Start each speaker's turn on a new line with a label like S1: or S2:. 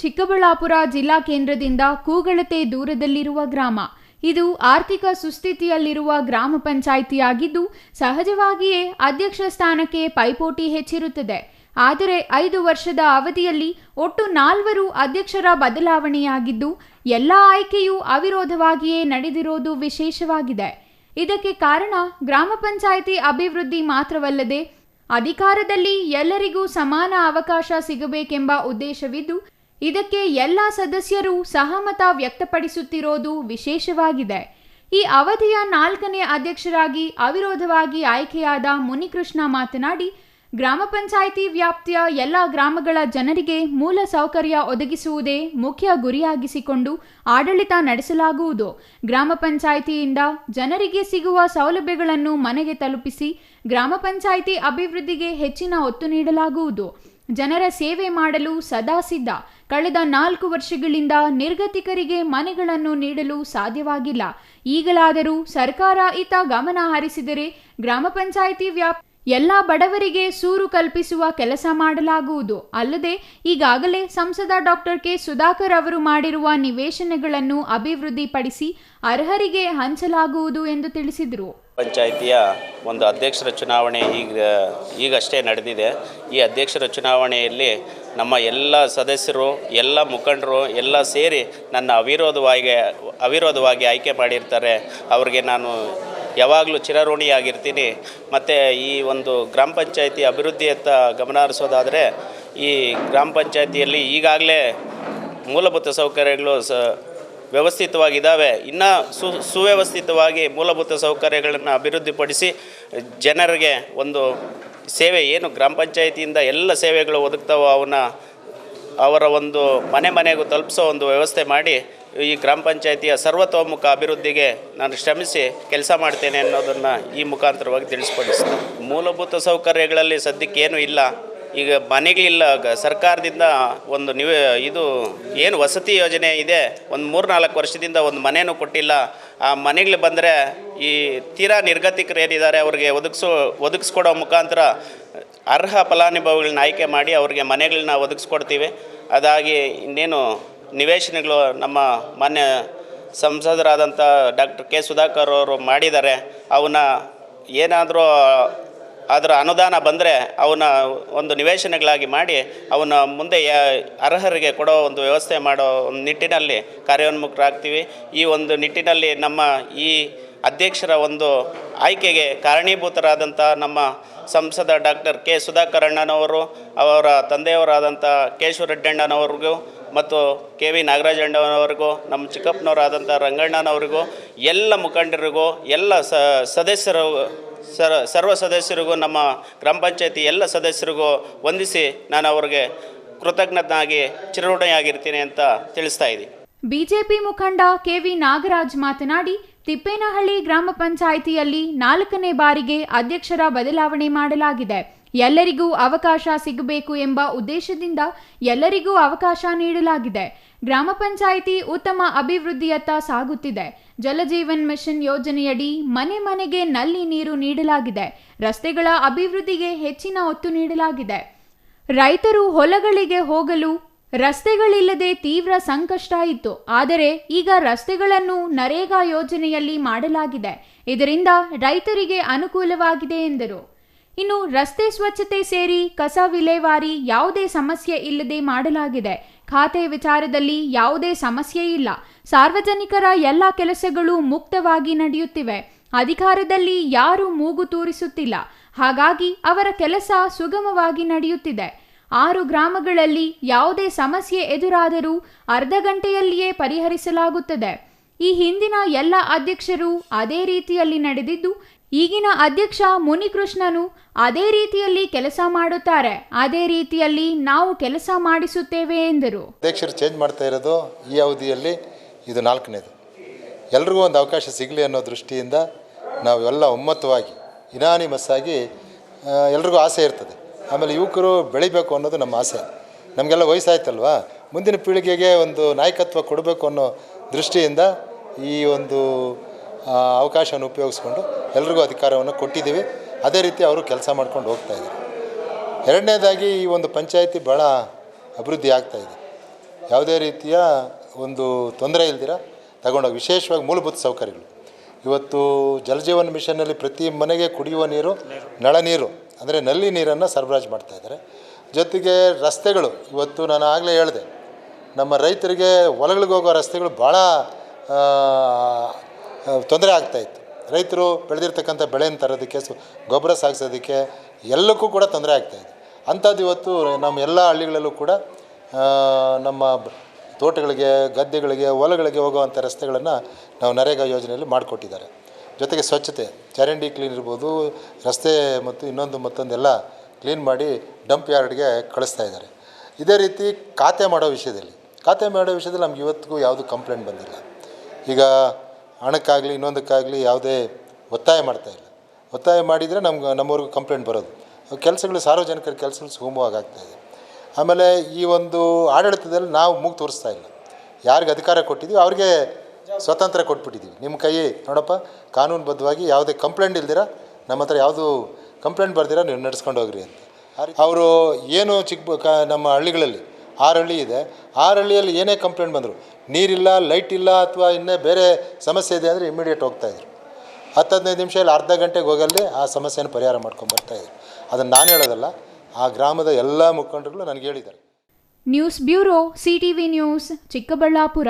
S1: ಚಿಕ್ಕಬಳ್ಳಾಪುರ ಜಿಲ್ಲಾ ಕೇಂದ್ರದಿಂದ ಕೂಗಳತೆ ದೂರದಲ್ಲಿರುವ ಗ್ರಾಮ. ಇದು ಆರ್ಥಿಕ ಸುಸ್ಥಿತಿಯಲ್ಲಿರುವ ಗ್ರಾಮ ಪಂಚಾಯಿತಿಯಾಗಿದ್ದು, ಸಹಜವಾಗಿಯೇ ಅಧ್ಯಕ್ಷ ಸ್ಥಾನಕ್ಕೆ ಪೈಪೋಟಿ ಹೆಚ್ಚಿರುತ್ತದೆ. ಆದರೆ ಐದು ವರ್ಷದ ಅವಧಿಯಲ್ಲಿ ಒಟ್ಟು ನಾಲ್ವರು ಅಧ್ಯಕ್ಷರ ಬದಲಾವಣೆಯಾಗಿದ್ದು, ಎಲ್ಲ ಆಯ್ಕೆಯೂ ಅವಿರೋಧವಾಗಿಯೇ ನಡೆದಿರೋದು ವಿಶೇಷವಾಗಿದೆ. ಇದಕ್ಕೆ ಕಾರಣ ಗ್ರಾಮ ಪಂಚಾಯಿತಿ ಅಭಿವೃದ್ಧಿ ಮಾತ್ರವಲ್ಲದೆ, ಅಧಿಕಾರದಲ್ಲಿ ಎಲ್ಲರಿಗೂ ಸಮಾನ ಅವಕಾಶ ಸಿಗಬೇಕೆಂಬ ಉದ್ದೇಶವಿದ್ದು ಇದಕ್ಕೆ ಎಲ್ಲ ಸದಸ್ಯರು ಸಹಮತ ವ್ಯಕ್ತಪಡಿಸುತ್ತಿರೋದು ವಿಶೇಷವಾಗಿದೆ. ಈ ಅವಧಿಯ ನಾಲ್ಕನೇ ಅಧ್ಯಕ್ಷರಾಗಿ ಅವಿರೋಧವಾಗಿ ಆಯ್ಕೆಯಾದ ಮುನಿಕೃಷ್ಣ ಮಾತನಾಡಿ, ಗ್ರಾಮ ಪಂಚಾಯಿತಿ ವ್ಯಾಪ್ತಿಯ ಎಲ್ಲ ಗ್ರಾಮಗಳ ಜನರಿಗೆ ಮೂಲ ಸೌಕರ್ಯ ಒದಗಿಸುವುದೇ ಮುಖ್ಯ ಗುರಿಯಾಗಿಸಿಕೊಂಡು ಆಡಳಿತ ನಡೆಸಲಾಗುವುದು. ಗ್ರಾಮ ಪಂಚಾಯಿತಿಯಿಂದ ಜನರಿಗೆ ಸಿಗುವ ಸೌಲಭ್ಯಗಳನ್ನು ಮನೆಗೆ ತಲುಪಿಸಿ ಗ್ರಾಮ ಪಂಚಾಯಿತಿ ಅಭಿವೃದ್ಧಿಗೆ ಹೆಚ್ಚಿನ ಒತ್ತು ನೀಡಲಾಗುವುದು. ಜನರ ಸೇವೆ ಮಾಡಲು ಸದಾ ಸಿದ್ಧ. ಕಳೆದ ನಾಲ್ಕು ವರ್ಷಗಳಿಂದ ನಿರ್ಗತಿಕರಿಗೆ ಮನೆಗಳನ್ನು ನೀಡಲು ಸಾಧ್ಯವಾಗಿಲ್ಲ. ಈಗಲಾದರೂ ಸರ್ಕಾರ ಇತ ಗಮನ ಹರಿಸಿದರೆ ಗ್ರಾಮ ಪಂಚಾಯಿತಿ ವ್ಯಾಪ್, ಎಲ್ಲ ಬಡವರಿಗೆ ಸೂರು ಕಲ್ಪಿಸುವ ಕೆಲಸ ಮಾಡಲಾಗುವುದು. ಅಲ್ಲದೆ ಈಗಾಗಲೇ ಸಂಸದ ಡಾಕ್ಟರ್ ಕೆ. ಸುಧಾಕರ್ ಅವರು ಮಾಡಿರುವ ನಿವೇಶನಗಳನ್ನು ಅಭಿವೃದ್ಧಿಪಡಿಸಿ ಅರ್ಹರಿಗೆ ಹಂಚಲಾಗುವುದು ಎಂದು ತಿಳಿಸಿದರು.
S2: ಪಂಚಾಯಿತಿಯ ಒಂದು ಅಧ್ಯಕ್ಷರ ಚುನಾವಣೆ ಈಗ, ಈಗಷ್ಟೇ ನಡೆದಿದೆ. ಈ ಅಧ್ಯಕ್ಷರ ಚುನಾವಣೆಯಲ್ಲಿ ನಮ್ಮ ಎಲ್ಲ ಸದಸ್ಯರು, ಎಲ್ಲ ಮುಖಂಡರು, ಎಲ್ಲ ಸೇರಿ ನನ್ನ ಅವಿರೋಧವಾಗಿ ಅವಿರೋಧವಾಗಿ ಆಯ್ಕೆ ಮಾಡಿರ್ತಾರೆ. ಅವರಿಗೆ ನಾನು ಯಾವಾಗಲೂ ಚಿರಋಣಿಯಾಗಿರ್ತೀನಿ. ಮತ್ತು ಈ ಒಂದು ಗ್ರಾಮ ಪಂಚಾಯಿತಿ ಅಭಿವೃದ್ಧಿಯತ್ತ ಗಮನ ಹರಿಸೋದಾದರೆ ಈ ಗ್ರಾಮ ಪಂಚಾಯಿತಿಯಲ್ಲಿ ಈಗಾಗಲೇ ಮೂಲಭೂತ ಸೌಕರ್ಯಗಳು ಸ ವ್ಯವಸ್ಥಿತವಾಗಿದ್ದಾವೆ. ಇನ್ನು ಸು, ಸುವ್ಯವಸ್ಥಿತವಾಗಿ ಮೂಲಭೂತ ಸೌಕರ್ಯಗಳನ್ನು ಅಭಿವೃದ್ಧಿಪಡಿಸಿ ಜನರಿಗೆ ಒಂದು ಸೇವೆ, ಏನು ಗ್ರಾಮ ಪಂಚಾಯತಿಯಿಂದ ಎಲ್ಲ ಸೇವೆಗಳು ಒದಗ್ತಾವೋ ಅವನ್ನ ಅವರ ಒಂದು ಮನೆ ಮನೆಗೂ ತಲುಪಿಸೋ ಒಂದು ವ್ಯವಸ್ಥೆ ಮಾಡಿ ಈ ಗ್ರಾಮ ಪಂಚಾಯತಿಯ ಸರ್ವತೋಮುಖ ಅಭಿವೃದ್ಧಿಗೆ ನಾನು ಶ್ರಮಿಸಿ ಕೆಲಸ ಮಾಡ್ತೇನೆ ಅನ್ನೋದನ್ನು ಈ ಮುಖಾಂತರವಾಗಿ ತಿಳಿಸ್ಪಡಿಸ್ತೇನೆ ಮೂಲಭೂತ ಸೌಕರ್ಯಗಳಲ್ಲಿ ಸದ್ಯಕ್ಕೆ ಏನೂ ಇಲ್ಲ. ಈಗ ಮನೆಗಳಿಲ್ಲ ಸರ್ಕಾರದಿಂದ ಒಂದು ನಿವ ಇದು ಏನು ವಸತಿ ಯೋಜನೆ ಇದೆ, ಒಂದು ಮೂರು ನಾಲ್ಕು ವರ್ಷದಿಂದ ಒಂದು ಮನೆಯೂ ಕೊಟ್ಟಿಲ್ಲ. ಆ ಮನೆಗಳು ಬಂದರೆ ಈ ತೀರಾ ನಿರ್ಗತಿಕರು ಏನಿದ್ದಾರೆ ಅವ್ರಿಗೆ ಒದಗಿಸೋ, ಒದಗಿಸ್ಕೊಡೋ ಮುಖಾಂತರ ಅರ್ಹ ಫಲಾನುಭವಿಗಳನ್ನ ಆಯ್ಕೆ ಮಾಡಿ ಅವ್ರಿಗೆ ಮನೆಗಳನ್ನ ಒದಗಿಸ್ಕೊಡ್ತೀವಿ. ಅದಾಗಿ ಇನ್ನೇನು ನಿವೇಶನಗಳು ನಮ್ಮ ಮಾನ್ಯ ಸಂಸದರಾದಂಥ ಡಾಕ್ಟರ್ ಕೆ ಸುಧಾಕರ್ ಅವರು ಮಾಡಿದ್ದಾರೆ. ಅವನ್ನ ಏನಾದರೂ ಅದರ ಅನುದಾನ ಬಂದರೆ ಅವನ್ನ ಒಂದು ನಿವೇಶನಗಳಾಗಿ ಮಾಡಿ ಅವನ್ನ ಮುಂದೆ ಅರ್ಹರಿಗೆ ಕೊಡೋ ಒಂದು ವ್ಯವಸ್ಥೆ ಮಾಡೋ ಒಂದು ನಿಟ್ಟಿನಲ್ಲಿ ಕಾರ್ಯೋನ್ಮುಖರಾಗ್ತೀವಿ. ಈ ಒಂದು ನಿಟ್ಟಿನಲ್ಲಿ ನಮ್ಮ ಈ ಅಧ್ಯಕ್ಷರ ಒಂದು ಆಯ್ಕೆಗೆ ಕಾರಣೀಭೂತರಾದಂಥ ನಮ್ಮ ಸಂಸದ ಡಾಕ್ಟರ್ ಕೆ ಸುಧಾಕರ್ ಅಣ್ಣನವರು ಅವರ ತಂದೆಯವರಾದಂಥ ಕೇಶವರೆಡ್ಡಣ್ಣನವ್ರಿಗೂ ಮತ್ತು ಕೆ ವಿ ನಾಗರಾಜಣ್ಣನವರಿಗೂ ನಮ್ಮ ಚಿಕ್ಕಪ್ಪನವರಾದಂಥ ರಂಗಣ್ಣನವರಿಗೂ, ಎಲ್ಲ ಮುಖಂಡರಿಗೂ, ಎಲ್ಲ ಸದಸ್ಯರು ಸರ, ಸರ್ವ ಸದಸ್ಯರಿಗೂ ನಮ್ಮ ಗ್ರಾಮ ಪಂಚಾಯತಿ ಎಲ್ಲ ಸದಸ್ಯರಿಗೂ ವಂದಿಸಿ ನಾನು ಅವರಿಗೆ ಕೃತಜ್ಞನಾಗಿ, ಚಿರಋಣಿಯಾಗಿರ್ತೀನಿ ಅಂತ ತಿಳಿಸ್ತಾ ಇದ್ದೀನಿ.
S1: ಬಿಜೆಪಿ ಮುಖಂಡ ಕೆವಿ ನಾಗರಾಜ್ ಮಾತನಾಡಿ, ತಿಪ್ಪೇನಹಳ್ಳಿ ಗ್ರಾಮ ಪಂಚಾಯಿತಿಯಲ್ಲಿ ನಾಲ್ಕನೇ ಬಾರಿಗೆ ಅಧ್ಯಕ್ಷರ ಬದಲಾವಣೆ ಮಾಡಲಾಗಿದೆ. ಎಲ್ಲರಿಗೂ ಅವಕಾಶ ಸಿಗಬೇಕು ಎಂಬ ಉದ್ದೇಶದಿಂದ ಎಲ್ಲರಿಗೂ ಅವಕಾಶ ನೀಡಲಾಗಿದೆ. ಗ್ರಾಮ ಪಂಚಾಯಿತಿ ಉತ್ತಮ ಅಭಿವೃದ್ಧಿಯತ್ತ ಸಾಗುತ್ತಿದೆ. ಜಲಜೀವನ್ ಮಿಷನ್ ಯೋಜನೆಯಡಿ ಮನೆ ಮನೆಗೆ ನಲ್ಲಿ ನೀರು ನೀಡಲಾಗಿದೆ. ರಸ್ತೆಗಳ ಅಭಿವೃದ್ಧಿಗೆ ಹೆಚ್ಚಿನ ಒತ್ತು ನೀಡಲಾಗಿದೆ. ರೈತರು ಹೊಲಗಳಿಗೆ ಹೋಗಲು ರಸ್ತೆಗಳಿಲ್ಲದೆ ತೀವ್ರ ಸಂಕಷ್ಟ ಇತ್ತು. ಆದರೆ ಈಗ ರಸ್ತೆಗಳನ್ನು ನರೇಗಾ ಯೋಜನೆಯಲ್ಲಿ ಮಾಡಲಾಗಿದೆ. ಇದರಿಂದ ರೈತರಿಗೆ ಅನುಕೂಲವಾಗಿದೆ ಎಂದರು. ಇನ್ನು ರಸ್ತೆ ಸ್ವಚ್ಛತೆ ಸೇರಿ ಕಸ ವಿಲೇವಾರಿ ಯಾವುದೇ ಸಮಸ್ಯೆ ಇಲ್ಲದೆ ಮಾಡಲಾಗಿದೆ. ಖಾತೆ ವಿಚಾರದಲ್ಲಿ ಯಾವುದೇ ಸಮಸ್ಯೆ ಇಲ್ಲ. ಸಾರ್ವಜನಿಕರ ಎಲ್ಲ ಕೆಲಸಗಳು ಮುಕ್ತವಾಗಿ ನಡೆಯುತ್ತಿವೆ. ಅಧಿಕಾರದಲ್ಲಿ ಯಾರೂ ಮೂಗು ತೂರಿಸುತ್ತಿಲ್ಲ. ಹಾಗಾಗಿ ಅವರ ಕೆಲಸ ಸುಗಮವಾಗಿ ನಡೆಯುತ್ತಿದೆ. ಆರು ಗ್ರಾಮಗಳಲ್ಲಿ ಯಾವುದೇ ಸಮಸ್ಯೆ ಎದುರಾದರೂ ಅರ್ಧ ಗಂಟೆಯಲ್ಲಿಯೇ ಪರಿಹರಿಸಲಾಗುತ್ತದೆ. ಈ ಹಿಂದಿನ ಎಲ್ಲ ಅಧ್ಯಕ್ಷರು ಅದೇ ರೀತಿಯಲ್ಲಿ ನಡೆದಿದ್ದು, ಈಗಿನ ಅಧ್ಯಕ್ಷ ಮುನಿಕೃಷ್ಣನು ಅದೇ ರೀತಿಯಲ್ಲಿ ಕೆಲಸ ಮಾಡುತ್ತಾರೆ, ಅದೇ ರೀತಿಯಲ್ಲಿ ನಾವು ಕೆಲಸ ಮಾಡಿಸುತ್ತೇವೆ ಎಂದರು.
S3: ಅಧ್ಯಕ್ಷರು ಚೇಂಜ್ ಮಾಡ್ತಾ ಇರೋದು ಈ ಅವಧಿಯಲ್ಲಿ ಇದು ನಾಲ್ಕನೇದು. ಎಲ್ರಿಗೂ ಒಂದು ಅವಕಾಶ ಸಿಗಲಿ ಅನ್ನೋ ದೃಷ್ಟಿಯಿಂದ ನಾವು ಎಲ್ಲ ಒಮ್ಮತವಾಗಿ ಇನಾನಿಮಸ್ ಆಗಿ ಎಲ್ರಿಗೂ ಆಸೆ ಇರ್ತದೆ. ಆಮೇಲೆ ಯುವಕರು ಬೆಳಿಬೇಕು ಅನ್ನೋದು ನಮ್ಮ ಆಸೆ. ನಮಗೆಲ್ಲ ವಯಸ್ಸಾಯ್ತಲ್ವಾ? ಮುಂದಿನ ಪೀಳಿಗೆಗೆ ಒಂದು ನಾಯಕತ್ವ ಕೊಡಬೇಕು ಅನ್ನೋ ದೃಷ್ಟಿಯಿಂದ ಈ ಒಂದು ಅವಕಾಶವನ್ನು ಉಪಯೋಗಿಸ್ಕೊಂಡು ಎಲ್ರಿಗೂ ಅಧಿಕಾರವನ್ನು ಕೊಟ್ಟಿದ್ದೀವಿ. ಅದೇ ರೀತಿ ಅವರು ಕೆಲಸ ಮಾಡ್ಕೊಂಡು ಹೋಗ್ತಾ ಇದ್ದಾರೆ. ಎರಡನೇದಾಗಿ ಈ ಒಂದು ಪಂಚಾಯಿತಿ ಭಾಳ ಅಭಿವೃದ್ಧಿ ಇದೆ. ಯಾವುದೇ ರೀತಿಯ ಒಂದು ತೊಂದರೆ ಇಲ್ದಿರ ತಗೊಂಡೋಗಿ, ವಿಶೇಷವಾಗಿ ಮೂಲಭೂತ ಸೌಕರ್ಯಗಳು. ಇವತ್ತು ಜಲಜೀವನ್ ಮಿಷನ್ನಲ್ಲಿ ಪ್ರತಿ ಮನೆಗೆ ಕುಡಿಯುವ ನೀರು, ನಳ ನೀರು, ಅಂದರೆ ನಲ್ಲಿ ನೀರನ್ನು ಸರಬರಾಜು ಮಾಡ್ತಾ ಇದ್ದಾರೆ. ಜೊತೆಗೆ ರಸ್ತೆಗಳು, ಇವತ್ತು ನಾನು ಆಗಲೇ ಹೇಳಿದೆ ನಮ್ಮ ರೈತರಿಗೆ ಹೊಲಗಳಿಗೆ ಹೋಗೋ ರಸ್ತೆಗಳು ಭಾಳ ತೊಂದರೆ ಆಗ್ತಾಯಿತ್ತು ರೈತರು ಬೆಳೆದಿರ್ತಕ್ಕಂಥ ಬೆಳೆಯನ್ನು ತರೋದಕ್ಕೆ, ಸು, ಗೊಬ್ಬರ ಸಾಗಿಸೋದಕ್ಕೆ ಎಲ್ಲಕ್ಕೂ ಕೂಡ ತೊಂದರೆ ಆಗ್ತಾಯಿದೆ ಅಂಥದ್ದು ಇವತ್ತು ನಮ್ಮ ಎಲ್ಲ ಹಳ್ಳಿಗಳಲ್ಲೂ ಕೂಡ ನಮ್ಮ ತೋಟಗಳಿಗೆ, ಗದ್ದೆಗಳಿಗೆ, ಹೊಲಗಳಿಗೆ ಹೋಗುವಂಥ ರಸ್ತೆಗಳನ್ನು ನಾವು ನರೇಗಾ ಯೋಜನೆಯಲ್ಲಿ ಮಾಡಿಕೊಟ್ಟಿದ್ದಾರೆ. ಜೊತೆಗೆ ಸ್ವಚ್ಛತೆ, ಚರಂಡಿ ಕ್ಲೀನ್ ಇರ್ಬೋದು, ರಸ್ತೆ ಮತ್ತು ಇನ್ನೊಂದು ಮತ್ತೊಂದೆಲ್ಲ ಕ್ಲೀನ್ ಮಾಡಿ ಡಂಪ್ ಯಾರ್ಡ್ಗೆ ಕಳಿಸ್ತಾ ಇದ್ದಾರೆ. ಇದೇ ರೀತಿ ಖಾತೆ ಮಾಡೋ ವಿಷಯದಲ್ಲಿ ಖಾತೆ ಮಾಡೋ ವಿಷಯದಲ್ಲಿ ನಮ್ಗೆ ಇವತ್ತಿಗೂ ಯಾವುದು ಕಂಪ್ಲೇಂಟ್ ಬಂದಿಲ್ಲ. ಈಗ ಹಣಕ್ಕಾಗಲಿ ಇನ್ನೊಂದಕ್ಕಾಗಲಿ ಯಾವುದೇ ಒತ್ತಾಯ ಮಾಡ್ತಾ ಇಲ್ಲ. ಒತ್ತಾಯ ಮಾಡಿದರೆ ನಮ್ಗೆ ನಮ್ಮವ್ರಿಗೂ ಕಂಪ್ಲೇಂಟ್ ಬರೋದು. ಕೆಲಸಗಳು ಸಾರ್ವಜನಿಕರ ಕೆಲಸಗಳು ಸುಗಮವಾಗಿ ಆಗ್ತಾಯಿದೆ ಆಮೇಲೆ ಈ ಒಂದು ಆಡಳಿತದಲ್ಲಿ ನಾವು ಮೂಗು ತೋರಿಸ್ತಾ ಇಲ್ಲ. ಯಾರಿಗೆ ಅಧಿಕಾರ ಕೊಟ್ಟಿದ್ದೀವಿ ಅವ್ರಿಗೆ ಸ್ವತಂತ್ರ ಕೊಟ್ಬಿಟ್ಟಿದ್ದೀವಿ. ನಿಮ್ಮ ಕೈ ನೋಡಪ್ಪ ಕಾನೂನುಬದ್ಧವಾಗಿ ಯಾವುದೇ ಕಂಪ್ಲೇಂಟ್ ಇಲ್ದಿರ ನಮ್ಮ ಹತ್ರ ಯಾವುದು ಕಂಪ್ಲೇಂಟ್ ಬರ್ದಿರ ನೀವು ನಡೆಸ್ಕೊಂಡು ಹೋಗ್ರಿ ಅಂತ. ಅವರು ಏನು ಚಿಕ್ಕ ಕ ನಮ್ಮ ಹಳ್ಳಿಗಳಲ್ಲಿ ಆರು ಇದೆ. ಆರು ಏನೇ ಕಂಪ್ಲೇಂಟ್ ಬಂದರು, ನೀರಿಲ್ಲ ಲೈಟ್ ಇಲ್ಲ ಅಥವಾ ಇನ್ನೇ ಬೇರೆ ಸಮಸ್ಯೆ ಇದೆ ಅಂದರೆ ಇಮಿಡಿಯೇಟ್ ಹೋಗ್ತಾಯಿದ್ರು ಹತ್ತು ಹದಿನೈದು ನಿಮಿಷ ಇಲ್ಲ, ಅರ್ಧ ಗಂಟೆಗೆ ಹೋಗಲ್ಲಿ ಆ ಸಮಸ್ಯೆಯನ್ನು ಪರಿಹಾರ ಮಾಡ್ಕೊಂಡು ಬರ್ತಾಯಿದ್ರು ಅದನ್ನು ನಾನು ಹೇಳೋದಲ್ಲ, ಆ ಗ್ರಾಮದ ಎಲ್ಲ ಮುಖಂಡರುಗಳು ನನಗೆ ಹೇಳಿದ್ದಾರೆ.
S1: News bureau CTV news, Chikkaballapur.